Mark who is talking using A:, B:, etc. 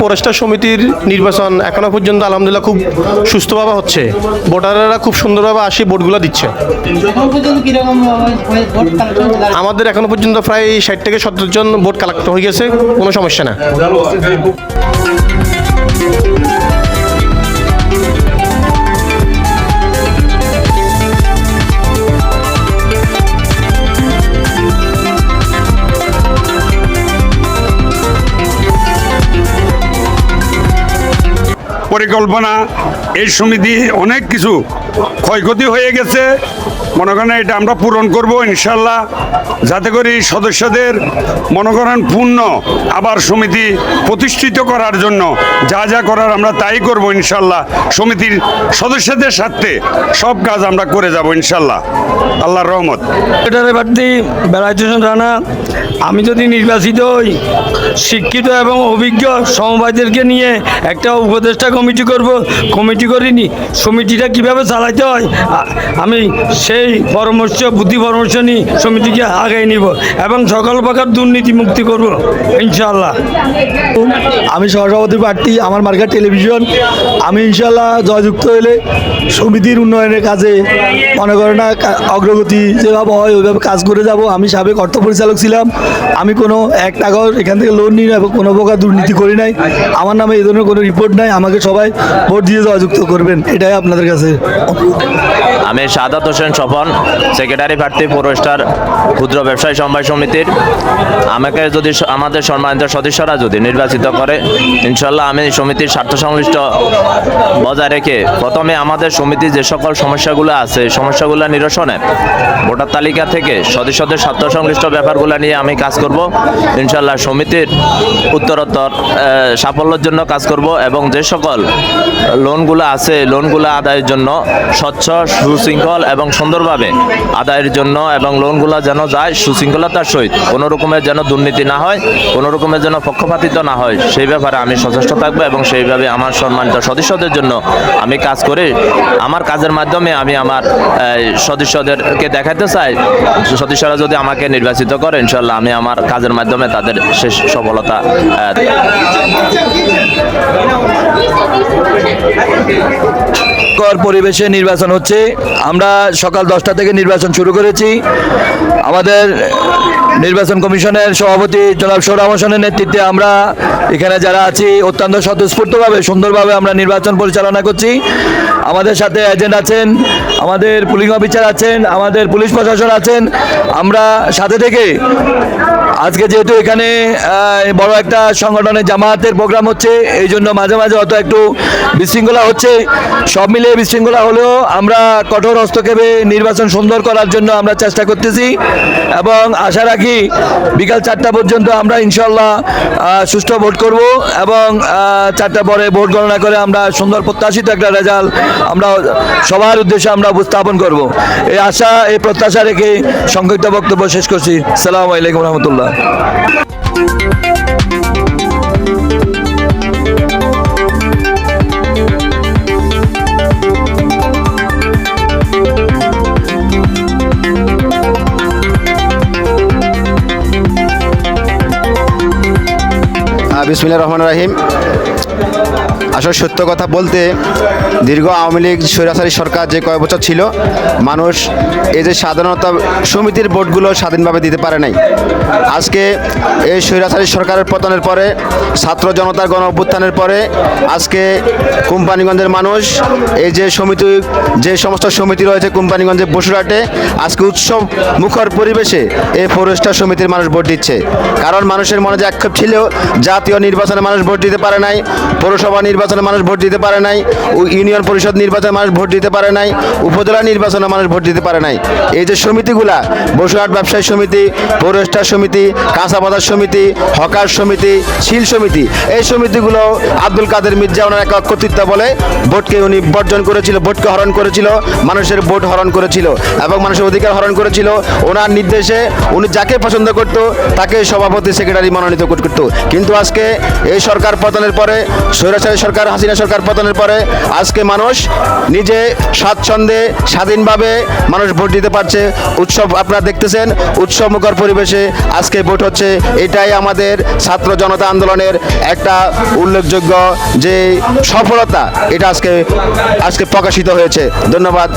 A: Forster সমিতির নির্বাচন এখনও পর্যন্ত আলহামদুলিল্লাহ খুব সুস্থভাবে হচ্ছে। ভোটাররা খুব সুন্দরভাবে আসে, ভোটগুলো দিচ্ছে। আমাদের এখনও পর্যন্ত প্রায় ষাট থেকে সত্তর জন ভোট কালেক্ট হয়ে গেছে, কোনো সমস্যা না।
B: পরিকল্পনা এই সমিতি অনেক কিছু ক্ষয়ক্ষতি হয়ে গেছে। মনে করেন এটা আমরা পূরণ করব ইনশাল্লাহ। যাতে করে সদস্যদের মনে করেন পূর্ণ আবার সমিতি প্রতিষ্ঠিত করার জন্য যা যা করার আমরা তাই করব ইনশাল্লাহ। সমিতির সদস্যদের স্বার্থে সব কাজ আমরা করে যাব ইনশাল্লাহ। আল্লাহর রহমত।
C: সেক্রেটারি প্রার্থী হোসেন রানা, আমি যদি নির্বাচিত হই, শিক্ষিত এবং অভিজ্ঞ সমবায়দেরকে নিয়ে একটা উপদেষ্টা কমিটি করব। কমিটি করিনি, সমিতিটা কীভাবে চালাইতে হয় আমি সেই পরামর্শ বুদ্ধি পরামর্শ নিয়ে সমিতিকে আগাই নিব এবং সকল প্রকার দুর্নীতি মুক্তি করব ইনশাআল্লাহ।
D: আমি সহসভাপতি প্রার্থী আমার মার্কেট টেলিভিশন। আমি ইনশাল্লাহ জয়যুক্ত হলে সমিতির উন্নয়নের কাজে মনে করে না অগ্রগতি যেভাবে হয় ওইভাবে কাজ করে যাব। আমি সাবেক অর্থ পরিচালক ছিলাম। আমি কোনো এক টাকাও এখান থেকে লোন নিই না এবং কোনো প্রকার দুর্নীতি করি নাই। আমার নামে এই ধরনের কোনো রিপোর্ট নাই। আমাকে সবাই ভোট দিয়ে জয়যুক্ত করবেন। এটাই আপনাদের কাছে।
E: আমি সাদাত হোসেন স্বপন সেক্রেটারি প্রার্থী, পুরস্কার, ক্ষুদ্র ব্যবসায়ী সমবায় সমিতির। আমাকে যদি আমাদের সম্মানিত সদস্যরা যদি নির্বাচিত করে, ইনশাল্লাহ আমি সমিতির স্বার্থ সংশ্লিষ্ট বজায় রেখে প্রথমে আমাদের সমিতির যে সকল সমস্যাগুলো আছে সমস্যাগুলো নিরসনে ভোটার তালিকা থেকে সদস্যদের স্বার্থ সংশ্লিষ্ট ব্যাপারগুলো নিয়ে আমি কাজ করব। ইনশাল্লাহ সমিতির উত্তরোত্তর সাফল্যের জন্য কাজ করব এবং যে সকল লোনগুলো আছে, লোনগুলো আদায়ের জন্য স্বচ্ছ, সুশৃঙ্খল এবং সুন্দরভাবে আদায়ের জন্য এবং লোনগুলো যেন যায়, সুশৃঙ্খলতার সহিত। কোনো রকমের যেন দুর্নীতি না হয়, কোনো রকমের যেন পক্ষপাতিত্ব না হয়, সেই ব্যাপারে আমি সচেষ্ট থাকব এবং সেইভাবে আমার সম্মানিত সদস্যদের জন্য আমি কাজ করে আমার কাজের মাধ্যমে আমি আমার সদস্যদেরকে দেখাতে চাই। সদস্যরা যদি আমাকে নির্বাচিত করে ইনশাল্লাহ আমি আমার কাজের মাধ্যমে তাদের শেষ সফলতা
D: কর পরিবেশে নির্বাচন হচ্ছে। আমরা সকাল দশটা থেকে নির্বাচন শুরু করেছি। আমাদের নির্বাচন কমিশনের সভাপতি জনাব সৌরাম হোসেনের নেতৃত্বে আমরা এখানে যারা আছি, অত্যন্ত স্বতঃস্ফূর্তভাবে, সুন্দরভাবে আমরা নির্বাচন পরিচালনা করছি। আমাদের সাথে এজেন্ট আছেন আমাদের পুলিশ অফিসার আছেন, আমাদের পুলিশ প্রশাসন আছেন। আমরা সাথে থেকে, আজকে যেহেতু এখানে বড় একটা সংগঠনের জামায়াতের প্রোগ্রাম হচ্ছে, এই জন্য মাঝে মাঝে হয়তো একটু বিশৃঙ্খলা হচ্ছে। সব মিলিয়ে বিশৃঙ্খলা হলেও আমরা কঠোর হস্তক্ষেপে নির্বাচন সুন্দর করার জন্য আমরা চেষ্টা করতেছি এবং আশা রাখি বিকাল চারটা পর্যন্ত আমরা ইনশাল্লাহ সুষ্ঠু ভোট করব এবং চারটা পরে ভোট গণনা করে আমরা সুন্দর প্রত্যাশিত একটা রেজাল্ট আমরা সবার উদ্দেশ্যে আমরা উপস্থাপন করব। এই আশা, এই প্রত্যাশা রেখে সংক্ষিপ্ত বক্তব্য শেষ করছি। সালাম আলাইকুম রহমতুল্লাহ।
F: বিসমিল্লা রহমান রাহিম। আসলে সত্য কথা বলতে, দীর্ঘ আওয়ামী লীগ, স্বৈরাচারী সরকার যে কয় বছর ছিল, মানুষ এই যে স্বাধীনতা সমিতির ভোটগুলো স্বাধীনভাবে দিতে পারে নাই। আজকে এই স্বৈরাচারী সরকারের পতনের পরে, ছাত্র জনতার গণ অভ্যুত্থানের পরে, আজকে কোম্পানিগঞ্জের মানুষ, এই যে সমিতি, যে সমস্ত সমিতি রয়েছে কোম্পানিগঞ্জের বসুরহাটে, আজকে উৎসব মুখর পরিবেশে এই ফরেস্টার সমিতির মানুষ ভোট দিচ্ছে। কারণ মানুষের মনে যে আক্ষেপ ছিল, জাতীয় নির্বাচনে মানুষ ভোট দিতে পারে নাই, পৌরসভা নির্বাচনে মানুষ ভোট দিতে পারে নাই ইউনিয়ন পরিষদ নির্বাচনে মানুষ ভোট দিতে পারে নাই, উপজেলা নির্বাচনে মানুষ ভোট দিতে পারে নাই। এই যে সমিতিগুলা, বসুরহাট ব্যবসায়ী সমিতি পৌরস্টার সমিতি, কাঁচা বাজার সমিতি, হকার সমিতি, শিল সমিতি, এই সমিতিগুলো আব্দুল কাদের মির্জা ওনার এক কর্তৃত্ব বলে ভোটকে উনি বর্জন করেছিল, ভোটকে হরণ করেছিল, মানুষের ভোট হরণ করেছিল এবং মানুষের অধিকার হরণ করেছিল। ওনার নির্দেশে উনি যাকে পছন্দ করতো, তাকে সভাপতি, সেক্রেটারি মনোনীত করতো। কিন্তু আজকে এই সরকার পতনের পরে স্বৈরাচারী সরকার হাসিনা সরকার পতনের পরে আজকে মানুষ নিজে স্বাচ্ছন্দ্যে, স্বাধীনভাবে মানুষ ভোট দিতে পারছে। উৎসব আপনারা দেখতেছেন, উৎসবমুখর পরিবেশে আজকে ভোট হচ্ছে। এটাই আমাদের ছাত্র জনতা আন্দোলনের একটা উল্লেখযোগ্য যে সফলতা, এটা আজকে আজকে প্রকাশিত হয়েছে। ধন্যবাদ।